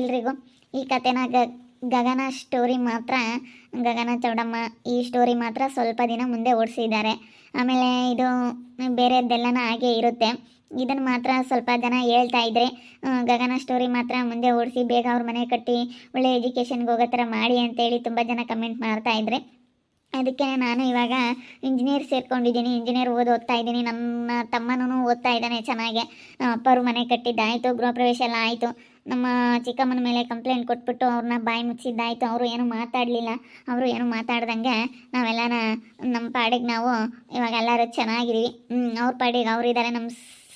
ಎಲ್ರಿಗೂ. ಈ ಕತೆನ ಗ, ಗಗನ ಸ್ಟೋರಿ ಮಾತ್ರ, ಗಗನ ಚೌಡಮ್ಮ ಈ ಸ್ಟೋರಿ ಮಾತ್ರ ಸ್ವಲ್ಪ ದಿನ ಮುಂದೆ ಓಡಿಸಿದ್ದಾರೆ. ಆಮೇಲೆ ಇದು ಬೇರೆದ್ದೆಲ್ಲನೂ ಹಾಗೆ ಇರುತ್ತೆ. ಇದನ್ನು ಮಾತ್ರ ಸ್ವಲ್ಪ ಜನ ಹೇಳ್ತಾ ಇದ್ರೆ ಗಗನ ಸ್ಟೋರಿ ಮಾತ್ರ ಮುಂದೆ ಓಡಿಸಿ ಬೇಗ ಅವ್ರ ಮನೆ ಕಟ್ಟಿ ಒಳ್ಳೆ ಎಜುಕೇಷನ್ಗೆ ಹೋಗೋ ಥರ ಮಾಡಿ ಅಂತೇಳಿ ತುಂಬ ಜನ ಕಮೆಂಟ್ ಮಾಡ್ತಾ ಇದ್ರೆ. ಅದಕ್ಕೆ ನಾನು ಇವಾಗ ಇಂಜಿನಿಯರ್ ಸೇರ್ಕೊಂಡಿದ್ದೀನಿ. ಇಂಜಿನಿಯರ್ ಓದಿ ಓದ್ತಾ ಇದ್ದೀನಿ. ನನ್ನ ತಮ್ಮನೂ ಓದ್ತಾ ಇದ್ದಾನೆ ಚೆನ್ನಾಗೆ. ಅಪ್ಪರು ಮನೆ ಕಟ್ಟಿದ್ದಾಯಿತು, ಗೃಹ ಪ್ರವೇಶ ಎಲ್ಲ ಆಯಿತು. ನಮ್ಮ ಚಿಕ್ಕಮ್ಮನ ಮೇಲೆ ಕಂಪ್ಲೇಂಟ್ ಕೊಟ್ಬಿಟ್ಟು ಅವ್ರನ್ನ ಬಾಯಿ ಮುಚ್ಚಿದ್ದಾಯಿತು, ಅವರು ಏನು ಮಾತಾಡಲಿಲ್ಲ, ಅವರು ಏನು ಮಾತಾಡ್ದಂಗೆ ನಾವೆಲ್ಲನ ನಮ್ಮ ಪಾಡಿಗೆ ನಾವು ಇವಾಗ ಎಲ್ಲರೂ ಚೆನ್ನಾಗಿದ್ದೀವಿ ಅವ್ರ ಪಾಡಿಗೆ ಅವರಿದ್ದಾರೆ ನಮ್ಮ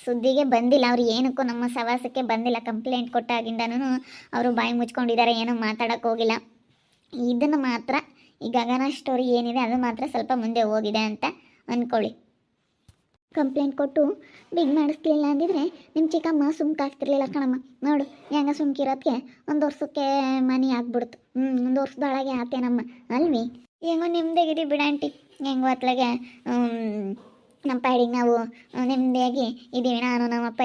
ಸುದ್ದಿಗೆ ಬಂದಿಲ್ಲ, ಅವ್ರು ಏನಕ್ಕೂ ನಮ್ಮ ಸವಾಸಕ್ಕೆ ಬಂದಿಲ್ಲ ಕಂಪ್ಲೇಂಟ್ ಕೊಟ್ಟಾಗಿಂದನೂ ಅವರು ಬಾಯಿ ಮುಚ್ಕೊಂಡಿದ್ದಾರೆ, ಏನೂ ಮಾತಾಡೋಕ್ಕೆ ಹೋಗಿಲ್ಲ. ಇದನ್ನು ಮಾತ್ರ ಈ ಗಗನ ಸ್ಟೋರಿ ಏನಿದೆ, ಅದು ಮಾತ್ರ ಸ್ವಲ್ಪ ಮುಂದೆ ಹೋಗಿದೆ ಅಂತ ಅಂದ್ಕೊಳ್ಳಿ ಕಂಪ್ಲೇಂಟ್ ಕೊಟ್ಟು ಬಿಗ್ ಮಾಡಿಸ್ಲಿಲ್ಲ ಅಂದಿದ್ರೆ ನಿಮ್ಮ ಚಿಕ್ಕಮ್ಮ ಸುಮ್ಕಾಗ್ತಿರ್ಲಿಲ್ಲ ಕಣಮ್ಮ. ನೋಡು, ಹೆಂಗ ಸುಮ್ಕಿರೋದಕ್ಕೆ ಒಂದು ವರ್ಷಕ್ಕೆ ಮನಿ ಆಗ್ಬಿಡ್ತು. ಹ್ಞೂ ಒಂದು ವರ್ಷದೊಳಗೆ ಆತೇನಮ್ಮ, ಅಲ್ವಿ? ಹೆಂಗೋ ಬಿಡ ಆಂಟಿ. ಹೆಂಗೋ ಅತ್ಲಾಗೆ ನಮ್ಮ ಪಾಡಿಗೆ ನಾವು ನೆಮ್ಮದಿಯಾಗಿ ಇದ್ದೀವಿ ನಾನು, ನಮ್ಮ ಅಪ್ಪ,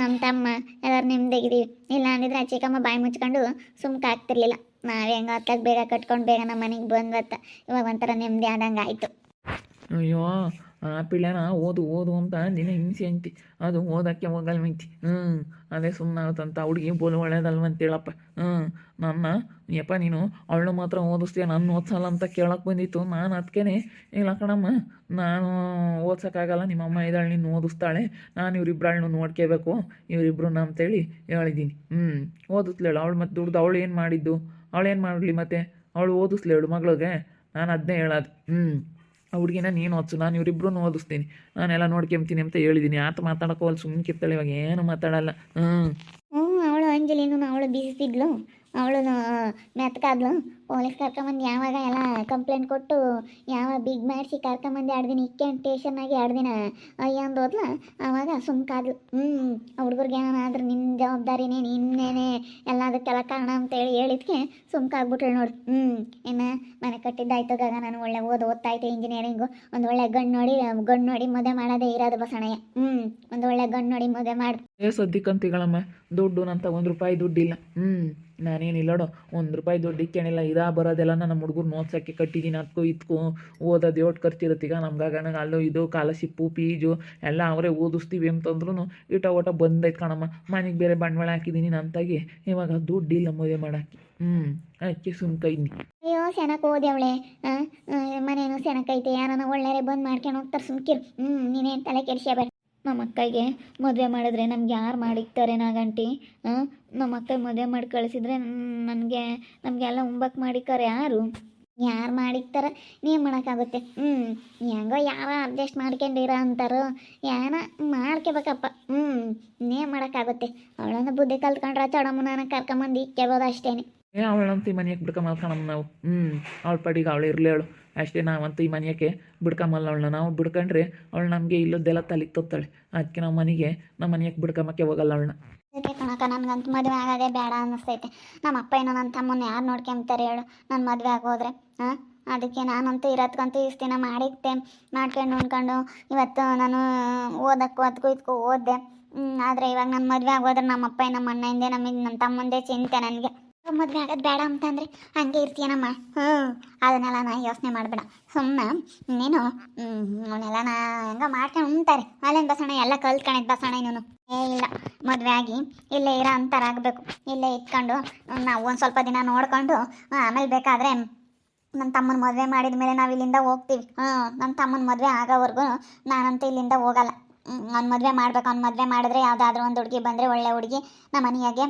ನಮ್ಮ ತಮ್ಮ ಎಲ್ಲರೂ ನೆಮ್ಮದಿಯಾಗಿದ್ದೀವಿ ಇಲ್ಲ ಅಂದಿದ್ರೆ ಚಿಕ್ಕಮ್ಮ ಬಾಯಿ ಮುಚ್ಕೊಂಡು ಸುಮ್ಕಾಗ್ತಿರ್ಲಿಲ್ಲ. ನಾವು ಹೆಂಗೋ ಅತ್ಲಾಗ ಬೇಗ ಕಟ್ಕೊಂಡು ಬೇಗ ನಮ್ಮ ಮನೆಗೆ ಬಂದ್ವತ್ತ. ಇವಾಗ ಒಂಥರ ನೆಮ್ಮದಿ ಆದಂಗೆ ಆಯಿತು. ಅಯ್ಯೋ ಆ ಪಿಳ್ಳೆನ ಓದು ಓದು ಅಂತ ನಿನ್ನ ಹಿಂಸೆ ಅಂತಿ. ಅದು ಓದಕ್ಕೆ ಹೋಗಲ್ವಂತಿ ಹ್ಞೂ ಅದೇ ಸುಮ್ಮನೆ ಆಗುತ್ತಂತ ಹುಡುಗಿ ಬೋಲು ಒಳ್ಳೇದಲ್ವಂತೇಳಪ್ಪ ಹ್ಞೂ ನನ್ನ, ಯಪ್ಪ ನೀನು ಅವಳು ಮಾತ್ರ ಓದಿಸ್ತೀಯ ನಾನು ಓದ್ಸಲ್ಲ ಅಂತ ಕೇಳಕ್ಕೆ ಬಂದಿತ್ತು. ನಾನು ಅದಕ್ಕೇ ಇಲ್ಲ ಕಣಮ್ಮ, ನಾನು ಓದ್ಸೋಕ್ಕಾಗಲ್ಲ, ನಿಮ್ಮಮ್ಮ ಇದ್ದಾಳೆ ನೀನು ಓದಿಸ್ತಾಳೆ. ನಾನು ಇವರಿಬ್ಬರಳನ್ನು ನೋಡ್ಕೋಬೇಕು, ಇವರಿಬ್ರನ್ನ ಅಂತೇಳಿ ಹೇಳಿದ್ದೀನಿ. ಹ್ಞೂ ಓದಿಸ್ಲೇಳು. ಅವಳು ಮತ್ತೆ ದುಡ್ದು ಅವಳು ಏನು ಮಾಡಿದ್ದು? ಅವಳು ಏನು ಮಾಡಲಿ ಮತ್ತೆ? ಅವಳು ಓದಿಸ್ಲೇಳು ಮಗಳಿಗೆ. ನಾನು ಅದನ್ನೇ ಹೇಳೋದು. ಹ್ಞೂ ಆ ಹುಡುಗಿನ ನೀನು ಓದಿಸು ನಾನು ಇವರಿಬ್ರು ಓದಿಸ್ತೀನಿ. ನಾನೆಲ್ಲ ನೋಡ್ಕೊಂತೀನಿ ಅಂತ ಹೇಳಿದ್ದೀನಿ ಆತ ಮಾತಾಡಕ್ಕೆ ಹೋಗಲ್ಲ ಸುಮ್ಮನೆ ಕಿತ್ತಾಳೆ, ಇವಾಗ ಏನು ಮಾತಾಡಲ್ಲ. ಹ್ಞೂ ಅವಳು ಅಂಜಲಿನೂ ಅವಳು ಬೀಸಿದ್ಲು ಅವಳು ಮೆತ್ಕಾದ್ಲು ಪೊಲೀಸ್ ಕರ್ಕೊಂಬಂದು ಯಾವಾಗ ಎಲ್ಲ ಕಂಪ್ಲೇಂಟ್ ಕೊಟ್ಟು ಯಾವ ಬಿಗ್ ಮಾಡಿಸಿ ಕರ್ಕೊಂಬಂದು ಎರಡು ದಿನ ಇಕ್ಕೆ ಸ್ಟೇಷನ್ನಾಗಿ ಎರಡು ದಿನ ಅಯ್ಯ ಅಂದು ಹೋದ್ಲ. ಆವಾಗ ಸುಮ್ಕಾದ್ಲು ಹ್ಞೂ ಹುಡುಗರಿಗೆ ಏನಾದ್ರು ನಿನ್ನ ಜವಾಬ್ದಾರಿನೇ, ನಿನ್ನೇನೆ ಎಲ್ಲದಕ್ಕೆಲ್ಲ ಕಾರಣ ಅಂತೇಳಿ ಹೇಳಿದ್ಕೆ ಸುಮ್ಕಾಗ್ಬಿಟ್ಳು ನೋಡಿ. ಹ್ಞೂ ಏನ ಮನೆ ಕಟ್ಟಿದ್ದಾಯ್ತು ಗಗ, ನಾನು ಒಳ್ಳೆ ಓದ್, ಓದ್ತಾಯ್ತು ಇಂಜಿನಿಯರಿಂಗು ಒಂದು ಒಳ್ಳೆ ಗಣ್ಣು ನೋಡಿ, ಗಂಡು ನೋಡಿ ಮದುವೆ ಮಾಡೋದೇ ಇರೋದು ಬಸಣಯ್ಯ. ಹ್ಞೂ ಒಂದು ಒಳ್ಳೆ ಗಂಡು ನೋಡಿ ಮದುವೆ ಮಾಡಿ ಸದ್ಯಕ್ಕಂತಿಗಳಮ್ಮ, ದುಡ್ಡು ನಂತ ಒಂದು ರೂಪಾಯಿ ದುಡ್ಡಿಲ್ಲ. ಹ್ಞೂ ನಾನೇನಿಲ್ಲೋಡು ಒಂದು ರೂಪಾಯಿ ದುಡ್ಡು ಇಕ್ಕೇನಿಲ್ಲ, ಇದಾ ಬರೋದೆಲ್ಲ ನಮ್ಮ ಹುಡುಗರು ನೋಡ್ಸೋಕ್ಕೆ ಕಟ್ಟಿದ್ದೀನಿ ಅದಕ್ಕೂ ಇದಕ್ಕೂ ಓದೋದು ಎಷ್ಟು ಖರ್ಚಿರುತ್ತೀಗ ಈಗ ನಮ್ಗೆ ಅಲ್ಲೋ ಇದು ಕಾಲರ್ಶಿಪ್ಪು ಪೀಜು ಎಲ್ಲ ಅವರೇ ಓದಿಸ್ತೀವಿ ಅಂತಂದ್ರೂ ಇಟ ಓಟ ಬಂದೈತೆ ಕಣಮ್ಮ. ಮನೆಗೆ ಬೇರೆ ಬಂಡವಾಳ ಹಾಕಿದ್ದೀನಿ ನಂತಾಗಿ, ಇವಾಗ ದುಡ್ಡಿಲ್ಲ ಮದುವೆ ಮಾಡೋಕ್ಕೆ. ಹ್ಞೂ ಅದಕ್ಕೆ ಸುಮ್ಕೈನಿ ಅಯ್ಯೋ ಸೆನಕ್ ಓದ್ಯವಳೆ ಮನೇನು ಸೆನಕೈತೆ ಯಾರನ್ನ ಒಳ್ಳೆಯ ಬಂದು ಮಾಡ್ಕೊಂಡು ಹೋಗ್ತಾರೆ ಸುಮ್ಕಿರು. ಹ್ಞೂ ನೀನೇನು ತಲೆ ಕೆಡಿಸ್ಕೋಬೇಡ ನಮ್ಮ ಅಕ್ಕಗೆ ಮದುವೆ ಮಾಡಿದ್ರೆ ನಮ್ಗೆ ಯಾರು ಮಾಡಿಕ್ತಾರೆ ನಾಗಂಟಿ? ನಮ್ಮ ಅಕ್ಕ ಮದುವೆ ಮಾಡಿ ಕಳಿಸಿದ್ರೆ ನನಗೆ ನಮಗೆಲ್ಲ ಉಂಬಕ್ಕೆ ಮಾಡಿಕ್ತಾರೆ ಯಾರು? ಯಾರು ಮಾಡಿಕ್ತಾರ? ನೀವು ಮಾಡೋಕ್ಕಾಗುತ್ತೆ. ಹ್ಞೂ ಹೆಂಗೋ ಯಾರ ಅಡ್ಜಸ್ಟ್ ಮಾಡ್ಕೊಂಡಿರ ಅಂತಾರೋ? ಯಾರ ಮಾಡ್ಕೋಬೇಕಪ್ಪ. ಹ್ಞೂ ನೀ ಮಾಡೋಕ್ಕಾಗುತ್ತೆ. ಅವಳನ್ನು ಬುದ್ಧಿ ಕಲ್ತ್ಕೊಂಡ್ರೆ ಚಡಮ್ಮನ ಕರ್ಕೊಂಬಂದು ಇಕ್ಕೋಬೋದು ಅಷ್ಟೇ ಅವಳಂತೂ ಮನೆಯಕ್ಕೆ ಬಿಡ್ಕೊಂಬಲ್ಕಣಮ್ಮ ನಾವು. ಹ್ಞೂ ಅವಳ ಪಡಿಗೆ ಅವಳು ಇರಲೇಳು ಅಷ್ಟೇ ನಾವಂತೂ ಈ ಮನೆಯಕ್ಕೆ ಬಿಡ್ಕೊಂಬಲ್ಲ ಅವಳನ್ನ. ನಾವು ಬಿಡ್ಕೊಂಡ್ರೆ ಅವಳು ನಮಗೆ ಇಲ್ಲದ್ದೆಲ್ಲ ತಲೆಗೆ ತೊತ್ತಾಳೆ ಅದಕ್ಕೆ ನಾವು ಮನೆಗೆ, ನಮ್ಮ ಮನೆಯಕ್ಕೆ ಬಿಡ್ಕೊಂಬಕ್ಕೆ ಹೋಗಲ್ಲ ಅವಳನ್ನ. ಕಣಕ ನನಗಂತೂ ಮದುವೆ ಆಗೋದೇ ಬೇಡ ಅನ್ನಿಸ್ತೈತೆ ನಮ್ಮ ಅಪ್ಪ ಏನೋ ನನ್ನ ತಮ್ಮನ ಯಾರು ನೋಡ್ಕೊಂತಾರೆ ಹೇಳು. ನಾನು ಮದುವೆ ಆಗೋದ್ರೆ ಹಾಂ ಅದಕ್ಕೆ ನಾನಂತೂ ಇರೋದ್ಕಂತೂ ಇಷ್ಟು ದಿನ ಮಾಡಿದ್ದೆ, ಮಾಡ್ಕೊಂಡು, ಉಣ್ಕೊಂಡು. ಇವತ್ತು ನಾನು ಓದಕ್ಕೂ ಅದಕ್ಕೂ ಇದಕ್ಕೂ ಓದಿದೆ. ಆದರೆ ಇವಾಗ ನನ್ನ ಮದುವೆ ಆಗೋದ್ರೆ ನಮ್ಮ ಅಪ್ಪ ನಮ್ಮ ಅಣ್ಣ ಹಿಂದೆ ನಮಗೆ ನನ್ನ ತಮ್ಮಂದೇ ಚಿಂತೆ ನನಗೆ. ಮದುವೆ ಆಗೋದು ಬೇಡ ಅಂತಂದರೆ ಹಂಗೆ ಇರ್ತೀಯನಮ್ಮ. ಹ್ಞೂ ಅದನ್ನೆಲ್ಲ ನಾ ಯೋಚನೆ ಮಾಡಬೇಡ. ಸುಮ್ಮನೆ ನೀನು ಅವನ್ನೆಲ್ಲ ನಾ ಹೆಂಗೆ ಮಾಡ್ಕೊಂಡು ಉಣ್ತಾರೆ ಅಲ್ಲೇನು ಬಸಣ್ಣ ಎಲ್ಲ ಕಲ್ತ್ಕೊಂಡಿದ್ದು ಬಸಣ್ಣ ನೀನು ಏ, ಇಲ್ಲ. ಮದುವೆ ಆಗಿ ಇಲ್ಲೇ ಇರೋ ಅಂತಾರಾಗಬೇಕು ಇಲ್ಲೇ ಇಟ್ಕೊಂಡು ನಾವು ಒಂದು ಸ್ವಲ್ಪ ದಿನ ನೋಡ್ಕೊಂಡು ಆಮೇಲೆ ಬೇಕಾದರೆ ನನ್ನ ತಮ್ಮನ ಮದುವೆ ಮಾಡಿದ ಮೇಲೆ ನಾವು ಇಲ್ಲಿಂದ ಹೋಗ್ತೀವಿ. ಹ್ಞೂ ನನ್ನ ತಮ್ಮನ ಮದುವೆ ಆಗೋವರೆಗೂ ನಾನಂತೂ ಇಲ್ಲಿಂದ ಹೋಗಲ್ಲ. ಅವ್ನ ಮದುವೆ ಮಾಡ್ಬೇಕು, ಅವ್ನ ಮದುವೆ ಮಾಡಿದ್ರೆ ಯಾವುದಾದ್ರೂ ಒಂದು ಹುಡುಗಿ ಬಂದರೆ ಒಳ್ಳೆ ಹುಡುಗಿ, ನಮ್ಮ ಮನೆಯಾಗೆ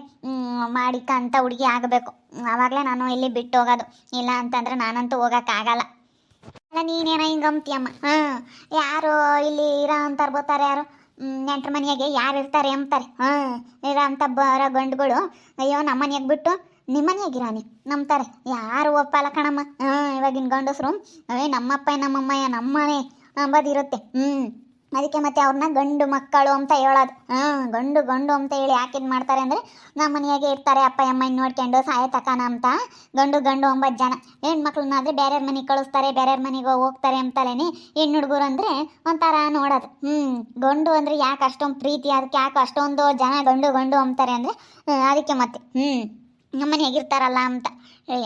ಮಾಡಿಕ ಹುಡುಗಿ ಆಗಬೇಕು. ಆವಾಗಲೇ ನಾನು ಇಲ್ಲಿ ಬಿಟ್ಟು ಹೋಗೋದು. ಇಲ್ಲ ಅಂತಂದ್ರೆ ನಾನಂತೂ ಹೋಗೋಕ್ಕಾಗಲ್ಲ ಅಲ್ಲ, ನೀನೇನೋ ಹಿಂಗೆ ಅಮ್ಮ ಹಾಂ ಯಾರು ಇಲ್ಲಿ ಇರೋ ಅಂತ ಬೋತಾರೆ ಯಾರು? ನೆಂಟ್ರ ಮನೆಯಾಗೆ ಯಾರು ಇರ್ತಾರೆ ಅಂತಾರೆ ಹಾಂ ಇರೋ ಅಂತ ಬರೋ ಗಂಡುಗಳು, ಅಯ್ಯೋ, ನಮ್ಮ ಮನೆಯಾಗೆ ಬಿಟ್ಟು ನಿಮ್ಮ ಮನೆಯಾಗಿರಾನಿ ನಂಬ್ತಾರೆ. ಯಾರು ಒಪ್ಪಲ್ಲ ಕಣಮ್ಮ. ಹಾಂ ಇವಾಗಿನ ಗಂಡಸ್ರು, ಏ, ನಮ್ಮಪ್ಪ ನಮ್ಮಮ್ಮಯ್ಯ ನಮ್ಮನೆ ಅಂಬೋದಿರುತ್ತೆ. ಹ್ಞೂ ಅದಕ್ಕೆ ಮತ್ತೆ ಅವ್ರನ್ನ ಗಂಡು ಮಕ್ಕಳು ಅಂತ ಹೇಳೋದು. ಹಾಂ, ಗಂಡು ಗಂಡು ಅಂತ ಹೇಳಿ ಯಾಕೆ ಇದು ಮಾಡ್ತಾರೆ ಅಂದರೆ ನಮ್ಮ ಮನೆಯಾಗೆ ಇರ್ತಾರೆ ಅಪ್ಪ, ಅಮ್ಮ ನೋಡ್ಕೊಂಡು ಸಾಯತಕನ ಅಂತ. ಗಂಡು ಗಂಡು ಒಂಬತ್ತು ಜನ. ಹೆಣ್ಮಕ್ಳನ್ನಾದ್ರೆ ಬೇರೆಯವ್ರ ಮನೆಗೆ ಕಳಿಸ್ತಾರೆ, ಬೇರೆಯವ್ರ ಮನೆಗೆ ಹೋಗ್ತಾರೆ ಅಂತಲೇ ಹೆಣ್ಣು ಹುಡುಗರು ಅಂದರೆ ಒಂಥರ ನೋಡೋದು. ಹ್ಞೂ ಗಂಡು ಅಂದರೆ ಯಾಕೆ ಅಷ್ಟೊಂದು ಪ್ರೀತಿ, ಅದಕ್ಕೆ ಯಾಕೆ ಅಷ್ಟೊಂದು ಜನ ಗಂಡು ಗಂಡು ಅಂತಾರೆ ಅಂದರೆ ಅದಕ್ಕೆ ಮತ್ತೆ. ಹ್ಞೂ ನಮ್ಮನೆ ಹೇಗಿರ್ತಾರಲ್ಲ ಅಂತ.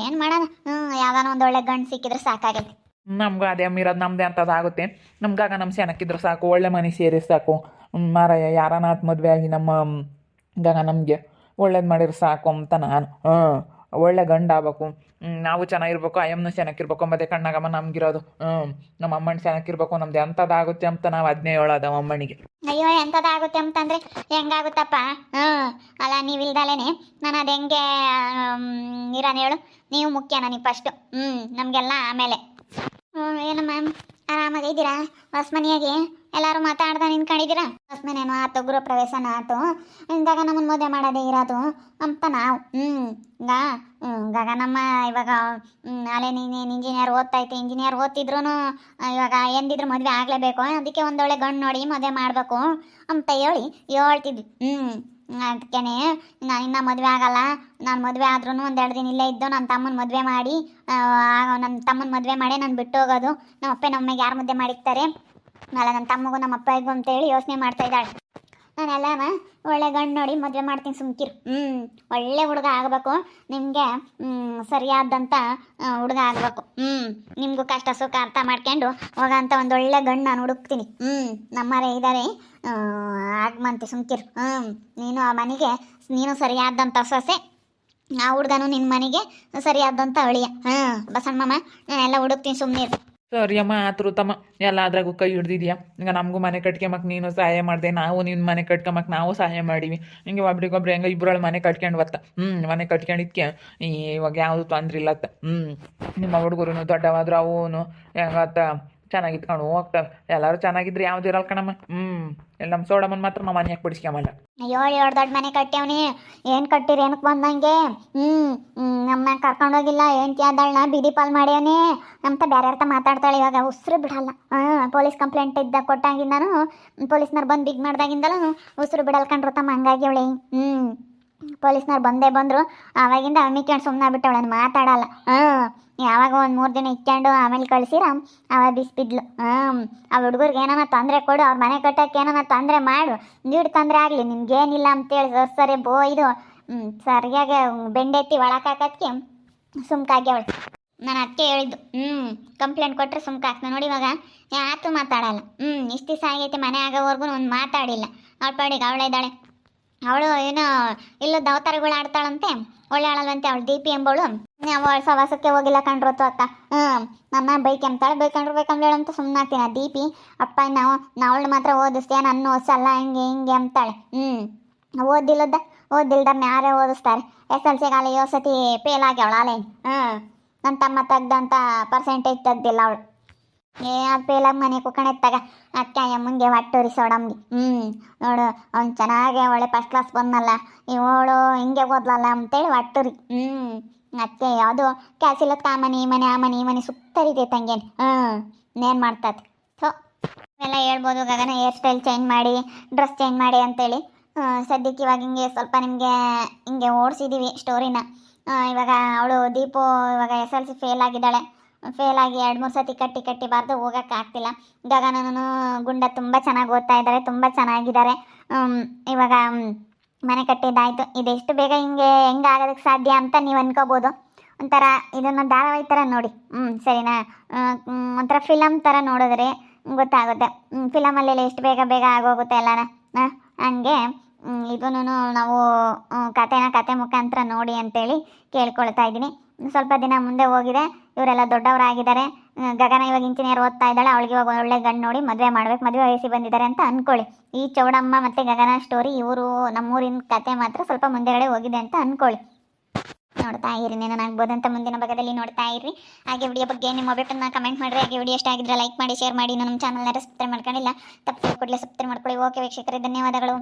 ಏನು ಮಾಡೋಣ? ಹ್ಞೂ ಯಾವ್ದಾನ ಒಂದು ಒಳ್ಳೆ ಗಂಡು ಸಿಕ್ಕಿದ್ರೆ ಸಾಕಾಗೈತೆ. ನಮ್ಗೆ ಅದೇ ಇರೋದು ನಮ್ಮದೇ ಆಗುತ್ತೆ. ನಮ್ಗಾಗ ನಮ್ಮ ಸೆನಕ್ಕಿದ್ರೆ ಸಾಕು, ಒಳ್ಳೆ ಮನೆ ಸೇರಿ ಸಾಕು. ಮಾರ ಮಾರಾಯ ಯಾರನ್ನ ಆತ್ ಮದುವೆ ಆಗಿ ನಮ್ಮ ಗಾಗ ನಮಗೆ ಒಳ್ಳೇದು ಮಾಡಿರೋ ಸಾಕು ಅಂತ ನಾನು. ಹಾಂ ಒಳ್ಳೆ ಗಂಡ ಆಗ್ಬೇಕು. ನಾವು ಚೆನ್ನಾಗಿರ್ಬೇಕು ಅಯ್ಯಮ್ಮನ ಚೆನ್ನಾಗಿರ್ಬೇಕು ಮತ್ತೆ ಕಣ್ಣಾಗಮ್ಮ ನಮ್ಗಿರೋದು. ಹ್ಞೂ ನಮ್ಮ ಅಮ್ಮನ ಚೆನ್ನಾಗಿರ್ಬೇಕು ನಮ್ದು ಎಂಥದ್ದಾಗುತ್ತೆ ಅಂತ ನಾವು ಅದನ್ನೇ ಹೇಳೋದು ಅಮ್ಮನಿಗೆ. ಅಯ್ಯೋ ಎಂಥದ್ದಾಗುತ್ತೆ ಅಂತಂದರೆ ಹೆಂಗಾಗುತ್ತಪ್ಪ? ಹ್ಞೂ ಅಲ್ಲ, ನೀವಿಲ್ದಲೇನೆ, ನಾನು ಅದು ಹೆಂಗೆ ಇರೋಣ ಹೇಳು. ನೀವು ಮುಖ್ಯ ನನಗೆ ಫಸ್ಟು ಹ್ಞೂ ನಮಗೆಲ್ಲ ಆಮೇಲೆ. ಹ್ಞೂ ಏನು ಮ್ಯಾಮ್ ಆರಾಮಾಗಿದ್ದೀರಾ ಹೊಸ ಮನೆಯಾಗಿ? ಎಲ್ಲರೂ ಮಾತಾಡ್ದ ನಿಂತ್ಕೊಂಡಿದ್ದೀರಾ ಮನೇನು ಆತು, ಗೃಹ ಪ್ರವೇಶನ ಆತು. ಇಂದಾಗ ನಮ್ಮನ್ನು ಮದುವೆ ಮಾಡೋದೇ ಇರೋದು. ಅಂತ ನಾವು. ಹ್ಞೂ ಗಾ ಗಗ ನಮ್ಮ ಇವಾಗ ಅಲೆ ನೀನು ಇಂಜಿನಿಯರ್ ಓದ್ತೈತೆ ಇಂಜಿನಿಯರ್ ಓದ್ತಿದ್ರು ಇವಾಗ ಎಂದಿದ್ರು ಮದುವೆ ಆಗಲೇಬೇಕು. ಅದಕ್ಕೆ ಒಂದೊಳ್ಳೆ ಗಂಡು ನೋಡಿ ಮದುವೆ ಮಾಡಬೇಕು ಅಂತ ಹೇಳಿ ಹೇಳ್ತಿದ್ವಿ. ಹ್ಞೂ ಅದಕ್ಕೇ ನಾನು ಇನ್ನೂ ಮದುವೆ ಆಗಲ್ಲ. ನಾನು ಮದುವೆ ಆದ್ರೂ ಒಂದೆರಡು ದಿನ ಇಲ್ಲೇ ಇದ್ದು ನನ್ನ ತಮ್ಮನ ಮದುವೆ ಮಾಡಿ ನನ್ನ ತಮ್ಮನ ಮದುವೆ ಮಾಡಿ ನಾನು ಬಿಟ್ಟು ಹೋಗೋದು. ನಮ್ಮ ಅಪ್ಪ ನಮ್ಮಗೆ ಯಾರು ಮದುವೆ ಮಾಡಿರ್ತಾರೆ? ನಾಳೆ ನನ್ನ ತಮ್ಮಗೂ ನಮ್ಮ ಅಪ್ಪಗೂ ಅಂತೇಳಿ ಯೋಚನೆ ಮಾಡ್ತಾ ಇದ್ದಾಳೆ. ನಾನೆಲ್ಲಮ್ಮ ಒಳ್ಳೆ ಗಂಡು ನೋಡಿ ಮದುವೆ ಮಾಡ್ತೀನಿ ಸುಮ್ಕಿರು. ಹ್ಞೂ ಒಳ್ಳೆ ಹುಡುಗ ಆಗಬೇಕು. ನಿಮಗೆ ಸರಿಯಾದಂಥ ಹುಡುಗ ಆಗಬೇಕು. ಹ್ಞೂ ನಿಮಗೂ ಕಷ್ಟ ಸುಖ ಅರ್ಥ ಮಾಡ್ಕೊಂಡು ಹೋಗೋಂಥ ಒಂದು ಒಳ್ಳೆ ಗಂಡು ನಾನು ಹುಡುಕ್ತೀನಿ. ಹ್ಞೂ ನಮ್ಮರೇ ಇದ್ದಾರೆ ಆಗಮಂತೆ ಸುಮ್ಕಿರು. ಹ್ಞೂ ನೀನು ಆ ಮನೆಗೆ, ನೀನು ಸರಿಯಾದಂಥ ಸೊಸೆ. ಆ ಹುಡುಗನು ನಿನ್ನ ಮನೆಗೆ ಸರಿಯಾದಂಥ ಅಳಿಯ. ಹಾಂ ಬಸಣ್ಣಮ್ಮ, ನಾನೆಲ್ಲ ಹುಡುಕ್ತೀನಿ ಸುಮ್ಮನೆ ಸರಿ ಅಮ್ಮ ಆತರು ತಮ್ಮ ಎಲ್ಲ ಅದ್ರಾಗೂ ಕೈ ಹಿಡ್ದಿದ್ಯಾ? ಈಗ ನಮಗೂ ಮನೆ ಕಟ್ಕೊಂಬಕ್ ನೀನು ಸಹಾಯ ಮಾಡಿದೆ, ನಾವು ನಿನ್ನ ಮನೆ ಕಟ್ಕೊಮಕ್ ನಾವು ಸಹಾಯ ಮಾಡೀವಿ. ಹಿಂಗೆ ಒಬ್ರಿಗೊಬ್ರು ಹೆಂಗೆ ಇಬ್ಬರೊಳ ಮನೆ ಕಟ್ಕೊಂಡು ಬತ್ತ ಹ್ಞೂ ಮನೆ ಕಟ್ಕೊಂಡಿದ್ಕೆ ಇವಾಗ ಯಾವುದು ತೊಂದ್ರೆ ಇಲ್ಲತ್ತ ಹ್ಞೂ ನಿಮ್ಮ ಹುಡುಗರು ದೊಡ್ಡವಾದ್ರು, ಅವನು ಹೆಂಗತ್ತ ಚೆನ್ನಾಗಿ ಕಣು ಹೋಗ್ತವೆ ಎಲ್ಲರೂ ಚೆನ್ನಾಗಿದ್ರೆ ಯಾವ್ದು ಇರಲ್ಲ ಕಣಮ್ಮ? ಎಲ್ಲ ನಮ್ಮ ಸೋಡಮ್ಮನ ಮಾತ್ರ ನಾವು ಮನೆಯಾಗ ಅಯ್ಯೋ, ಎರಡು ದೊಡ್ಡ ಮನೆ ಕಟ್ಟ್ಯಾವನಿ ಏನು ಕಟ್ಟಿರಿ ಏನಕ್ಕೆ ಬಂದಂಗೆ? ಹ್ಞೂ ನಮ್ಮ ಕರ್ಕೊಂಡೋಗಿಲ್ಲ ಏನ್ ಕ್ಯಾದಳ್ನ ಬಿಡಿ ಪಾಲ್ ಮಾಡ್ಯಾವನಿ ನಮ್ತ ಬೇರೆ ಅರ್ಥ ಮಾತಾಡ್ತಾಳೆ ಇವಾಗ. ಉಸಿರು ಬಿಡಲ್ಲ. ಪೊಲೀಸ್ ಕಂಪ್ಲೇಂಟ್ ಇದ್ದ ಕೊಟ್ಟಾಗಿಂದನು, ಪೊಲೀಸ್ನವ್ರು ಬಂದು ಬಿಗ್ ಮಾಡ್ದಾಗಿಂದಲೂ ಉಸಿರು ಬಿಡಲ್ ಕಂಡ್ರು ತಮ್ಮ. ಹಂಗಾಗಿ ಅವಳೆ. ಹ್ಞೂ ಪೊಲೀಸ್ನವ್ರು ಬಂದೇ ಬಂದರು. ಆವಾಗಿಂದ ಅಮ್ಮಿಕೊಂಡು ಸುಮ್ಮನೆ ಬಿಟ್ಟವಳನ್ನು ಮಾತಾಡಲ್ಲ. ಹ್ಞೂ ಯಾವಾಗ ಒಂದು ಮೂರು ದಿನ ಇಟ್ಕೊಂಡು ಆಮೇಲೆ ಕಳಿಸಿರ ಅವ ಬಿಸ್ಬಿದ್ಲು. ಹ್ಞೂ ಆ ಹುಡುಗರಿಗೆ ಏನಾನ ತೊಂದರೆ ಕೊಡು, ಅವ್ರ ಮನೆ ಕಟ್ಟಕ್ಕೆ ಏನಾನ ತೊಂದರೆ ಮಾಡು. ನೀಡು ತೊಂದರೆ ಆಗಲಿ, ನಿಮ್ಗೇನಿಲ್ಲ ಅಂತೇಳಿ ಸರ್ ಬೋ ಇದು. ಸರಿಯಾಗಿ ಬೆಂಡೆತ್ತಿ ಒಳಕಾಕಕ್ಕೆ ಸುಮ್ಕಾಗ್ಯವಳು. ನಾನು ಅದಕ್ಕೆ ಹೇಳಿದ್ದು ಹ್ಞೂ ಕಂಪ್ಲೇಂಟ್ ಕೊಟ್ಟರೆ ಸುಮ್ಕಾಕ್ತ ನೋಡಿ ಇವಾಗ ಯಾತು ಮಾತಾಡಲ್ಲ. ಹ್ಞೂ ಇಷ್ಟು ದಿವಸ ಆಗೈತೆ ಮನೆ ಆಗೋವರೆಗೂ ಒಂದು ಮಾತಾಡಿಲ್ಲ. ಅವಳ ಪಾಡಿಗೆ ಅವಳೇ ಇದ್ದಾಳೆ. ಅವಳು ಏನೋ ಇಲ್ಲ ದವತಾರಗಳು ಆಡ್ತಾಳಂತೆ, ಒಳ್ಳೆ ಆಳಲ್ವಂತೆ ಅವಳು ದೀಪಿ ಎಂಬಳು ಅವಳು ಸವಾಸಕ್ಕೆ ಹೋಗಿಲ್ಲ ಕಂಡ್ರತ್ತು ಅಕ್ಕ ಹ್ಞೂ, ಅಮ್ಮ ಬೈಕ್ ಎಂತಾಳೆ ಬೈಕ್ ಬೇಕಂಬ್ಲೇಳು ಅಂತ ಸುಮ್ಮನೆ ಆಗ್ತೀನಿ ಆ ದೀಪಿ ಅಪ್ಪ ನಾವು ನಾವಳು ಮಾತ್ರ ಓದಿಸ್ತೀಯ ನನ್ನ ಓದಿಸಲ್ಲ ಹಿಂಗೆ ಹಿಂಗೆ ಅಂತಾಳೆ. ಹ್ಞೂ, ಓದಿಲ್ಲದ ಓದಿಲ್ಲದ ಯಾರೇ ಓದಿಸ್ತಾರೆ. ಎಸ್ ಎಲ್ ಸಿಗಾಲ ಏಳು ಸತಿ ಫೇಲ್ ಆಗ್ಯಾವಳ ಅಲೆ ಹ್ಞೂ, ನನ್ನ ತಮ್ಮ ತೆಗ್ದಂಥ ಪರ್ಸೆಂಟೇಜ್ ತೆಗ್ದಿಲ್ಲ ಅವಳು. ಏ ಅದು ಫೇಲಾಗಿ ಮನೆ ಕುಕ್ಕಣೆತ್ತಾಗ ತಗ ಅಕ್ಕ ಎಮ್ಮಂಗೆ ಒಟ್ಟು ಸೋಡಮ್ಗೆ ಹ್ಞೂ ನೋಡು, ಅವ್ನು ಚೆನ್ನಾಗೆ ಒಳ್ಳೆ ಫಸ್ಟ್ ಕ್ಲಾಸ್ ಬಂದಲ್ಲ ಇವಳು ಹಿಂಗೆ ಓದ್ಲಲ್ಲ ಅಂತೇಳಿ ಒಟ್ಟುರಿ. ಹ್ಞೂ ಅಕ್ಕ, ಯಾವುದು ಕ್ಯಾಸಿಲ್ಲ ಕಾಮನಿ ಮನೆ ಈ ಮನೆ, ಆ ಮನೆ, ಈ ಮನೆ ಸುತ್ತರಿದೆ ತಂಗೇನು ಹ್ಞೂ ಇನ್ನೇನು ಮಾಡ್ತದೆ ಸೊ ಎಲ್ಲ ಹೇಳ್ಬೋದು ಗಗನ ಹೇರ್ ಸ್ಟೈಲ್ ಚೇಂಜ್ ಮಾಡಿ ಡ್ರೆಸ್ ಚೇಂಜ್ ಮಾಡಿ ಅಂತೇಳಿ. ಸದ್ಯಕ್ಕೆ ಇವಾಗ ಹಿಂಗೆ ಸ್ವಲ್ಪ ನಿಮಗೆ ಹಿಂಗೆ ಓಡಿಸಿದ್ದೀವಿ ಸ್ಟೋರಿನ ಇವಾಗ ಅವಳು ದೀಪು ಇವಾಗ ಎಸ್ ಎಲ್ ಸಿ ಫೇಲ್ ಆಗಿದ್ದಾಳೆ. ಫೇಲ್ ಆಗಿ ಎರಡು ಮೂರು ಸತಿ ಕಟ್ಟಿ ಕಟ್ಟಿ ಬಾರ್ದು ಹೋಗಕ್ಕೆ ಆಗ್ತಿಲ್ಲ. ಗಗನನು ಗುಂಡ ತುಂಬ ಚೆನ್ನಾಗಿ ಓದ್ತಾ ಇದ್ದಾರೆ ತುಂಬ ಚೆನ್ನಾಗಿದ್ದಾರೆ. ಇವಾಗ ಮನೆ ಕಟ್ಟಿದ್ದಾಯಿತು. ಇದೆಷ್ಟು ಬೇಗ ಹಿಂಗೆ ಹೆಂಗೆ ಆಗೋದಕ್ಕೆ ಸಾಧ್ಯ ಅಂತ ನೀವು ಅನ್ಕೋಬೋದು. ಒಂಥರ ಇದನ್ನು ಧಾರಾವಾಹಿ ಥರ ನೋಡಿ. ಹ್ಞೂ ಸರಿನಾ? ಒಂಥರ ಫಿಲಮ್ ಥರ ನೋಡಿದ್ರೆ ಗೊತ್ತಾಗುತ್ತೆ. ಫಿಲಮಲ್ಲೆಲ್ಲ ಎಷ್ಟು ಬೇಗ ಬೇಗ ಆಗೋಗುತ್ತೆ ಎಲ್ಲನ? ಹಂಗೆ ಇದನ್ನು ನಾವು ಕತೆನ ಕತೆ ಮುಖಾಂತರ ನೋಡಿ ಅಂತೇಳಿ ಕೇಳ್ಕೊಳ್ತಾ ಇದ್ದೀನಿ. ಸ್ವಲ್ಪ ದಿನ ಮುಂದೆ ಹೋಗಿದೆ. ಇವರೆಲ್ಲ ದೊಡ್ಡವರಾಗಿದ್ದಾರೆ. ಗಗನ ಇವಾಗ ಇಂಜಿನಿಯರ್ ಓದ್ತಾ ಇದ್ದಾಳೆ. ಅವಳಿಗೆ ಇವಾಗ ಒಳ್ಳೆ ಗಂಡು ನೋಡಿ ಮದುವೆ ಮಾಡ್ಬೇಕು, ಮದುವೆ ವಯಸ್ಸಿ ಬಂದಿದ್ದಾರೆ ಅಂತ ಅನ್ಕೊಳ್ಳಿ. ಈ ಚೌಡಮ್ಮ ಮತ್ತೆ ಗಗನ ಸ್ಟೋರಿ ಇವರು ನಮ್ಮೂರಿನ ಕತೆ ಮಾತ್ರ ಸ್ವಲ್ಪ ಮುಂದೆಗಡೆ ಹೋಗಿದೆ ಅಂತ ಅನ್ಕೊಳ್ಳಿ. ನೋಡ್ತಾ ಇರಿ ನೀನು ಅಂತ ಮುಂದಿನ ಭಾಗದಲ್ಲಿ ನೋಡ್ತಾ ಇರಿ. ಹಾಗೆ ವಿಡಿಯೋ ಬಗ್ಗೆ ನಿಮ್ಮ ಅಭಿಪ್ರಾಯನ ಕಮೆಂಟ್ ಮಾಡಿರಿ. ಹಾಗೆ ವಿಡಿಯೋ ಇಷ್ಟ ಆಗಿದ್ರೆ ಲೈಕ್ ಮಾಡಿ ಶೇರ್ ಮಾಡಿ. ನಮ್ಮ ಚಾನಲ್ನ ಸಬ್ಸ್ಕ್ರೈಬ್ ಮಾಡ್ಕೊಂಡಿಲ್ಲ, ತಪ್ಪು ಕೂಡಲೇ ಸಬ್ಸ್ಕ್ರೈಬ್ ಮಾಡ್ಕೊಳ್ಳಿ. ಓಕೆ ವೀಕ್ಷಕರೇ, ಧನ್ಯವಾದಗಳು.